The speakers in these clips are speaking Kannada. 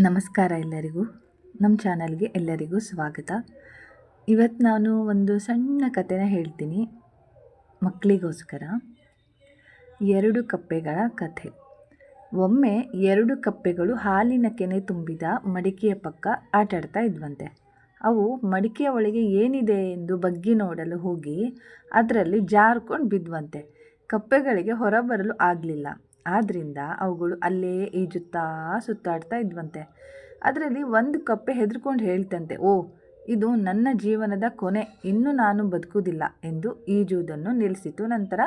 ನಮಸ್ಕಾರ ಎಲ್ಲರಿಗೂ. ನಮ್ಮ ಚಾನಲ್ಗೆ ಎಲ್ಲರಿಗೂ ಸ್ವಾಗತ. ಇವತ್ತು ನಾನು ಒಂದು ಸಣ್ಣ ಕಥೆನ ಹೇಳ್ತೀನಿ. ಮಕ್ಕಳಿಗೋಸ್ಕರ ಎರಡು ಕಪ್ಪೆಗಳ ಕಥೆ. ಒಮ್ಮೆ ಎರಡು ಕಪ್ಪೆಗಳು ಹಾಲಿನ ಕೆನೆ ತುಂಬಿದ ಮಡಿಕೆಯ ಪಕ್ಕ ಆಟಾಡ್ತಾ ಇದ್ವಂತೆ. ಅವು ಮಡಿಕೆಯ ಒಳಗೆ ಏನಿದೆ ಎಂದು ಬಗ್ಗಿ ನೋಡಲು ಹೋಗಿ ಅದರಲ್ಲಿ ಜಾರ್ಕೊಂಡು ಬಿದ್ವಂತೆ. ಕಪ್ಪೆಗಳಿಗೆ ಹೊರಬರಲು ಆಗಲಿಲ್ಲ. ಆದ್ದರಿಂದ ಅವುಗಳು ಅಲ್ಲೇ ಈಜುತ್ತಾ ಸುತ್ತಾಡ್ತಾ ಇದ್ವಂತೆ. ಅದರಲ್ಲಿ ಒಂದು ಕಪ್ಪೆ ಹೆದರ್ಕೊಂಡು ಹೇಳ್ತಂತೆ, ಓ, ಇದು ನನ್ನ ಜೀವನದ ಕೊನೆ, ಇನ್ನು ನಾನು ಬದುಕುವುದಿಲ್ಲ ಎಂದು ಈಜುವುದನ್ನು ನಿಲ್ಲಿಸಿತು. ನಂತರ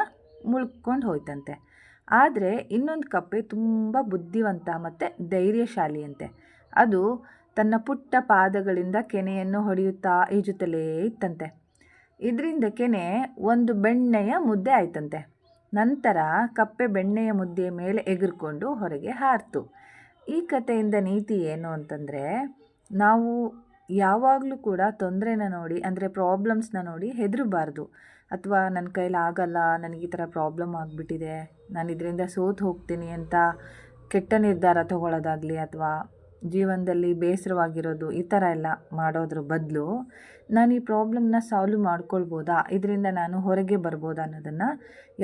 ಮುಳ್ಕೊಂಡು ಹೋಯ್ತಂತೆ. ಆದರೆ ಇನ್ನೊಂದು ಕಪ್ಪೆ ತುಂಬ ಬುದ್ಧಿವಂತ ಮತ್ತು ಧೈರ್ಯಶಾಲಿಯಂತೆ. ಅದು ತನ್ನ ಪುಟ್ಟ ಪಾದಗಳಿಂದ ಕೆನೆಯನ್ನು ಹೊಡೆಯುತ್ತಾ ಈಜುತ್ತಲೇ ಇತ್ತಂತೆ. ಇದರಿಂದ ಕೆನೆ ಒಂದು ಬೆಣ್ಣೆಯ ಮುದ್ದೆ ಆಯ್ತಂತೆ. ನಂತರ ಕಪ್ಪೆ ಬೆಣ್ಣೆಯ ಮುದ್ದೆಯ ಮೇಲೆ ಎಗರ್ಕೊಂಡು ಹೊರಗೆ ಹಾರಿತು. ಈ ಕಥೆಯಿಂದ ನೀತಿ ಏನು ಅಂತಂದರೆ, ನಾವು ಯಾವಾಗಲೂ ಕೂಡ ತೊಂದರೆನ ನೋಡಿ, ಅಂದರೆ ಪ್ರಾಬ್ಲಮ್ಸ್ನ ನೋಡಿ ಹೆದರಬಾರ್ದು. ಅಥವಾ ನನ್ನ ಕೈಲಿ ಆಗಲ್ಲ, ನನಗೆ ಈ ಥರ ಪ್ರಾಬ್ಲಮ್ ಆಗಿಬಿಟ್ಟಿದೆ, ನಾನು ಇದರಿಂದ ಸೋತು ಹೋಗ್ತೀನಿ ಅಂತ ಕೆಟ್ಟ ನಿರ್ಧಾರ ತಗೊಳ್ಳೋದಾಗಲಿ ಅಥವಾ ಜೀವನದಲ್ಲಿ ಬೇಸರವಾಗಿರೋದು ಈ ಥರ ಎಲ್ಲ ಮಾಡೋದ್ರ ಬದಲು ನಾನು ಈ ಪ್ರಾಬ್ಲಮ್ನ ಸಾಲ್ವ್ ಮಾಡ್ಕೊಳ್ಬೋದಾ? ಇದರಿಂದ ನಾನು ಹೊರಗೆ ಬರ್ಬೋದಾ ಅನ್ನೋದನ್ನು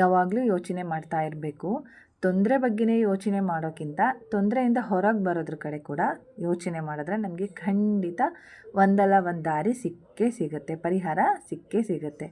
ಯಾವಾಗಲೂ ಯೋಚನೆ ಮಾಡ್ತಾ ಇರಬೇಕು. ತೊಂದರೆ ಬಗ್ಗೆನೇ ಯೋಚನೆ ಮಾಡೋಕ್ಕಿಂತ ತೊಂದರೆಯಿಂದ ಹೊರಗೆ ಬರೋದ್ರ ಕಡೆ ಕೂಡ ಯೋಚನೆ ಮಾಡಿದ್ರೆ ನಮಗೆ ಖಂಡಿತ ಒಂದಲ್ಲ ಒಂದು ದಾರಿ ಸಿಕ್ಕೇ ಸಿಗುತ್ತೆ, ಪರಿಹಾರ ಸಿಕ್ಕೇ ಸಿಗುತ್ತೆ.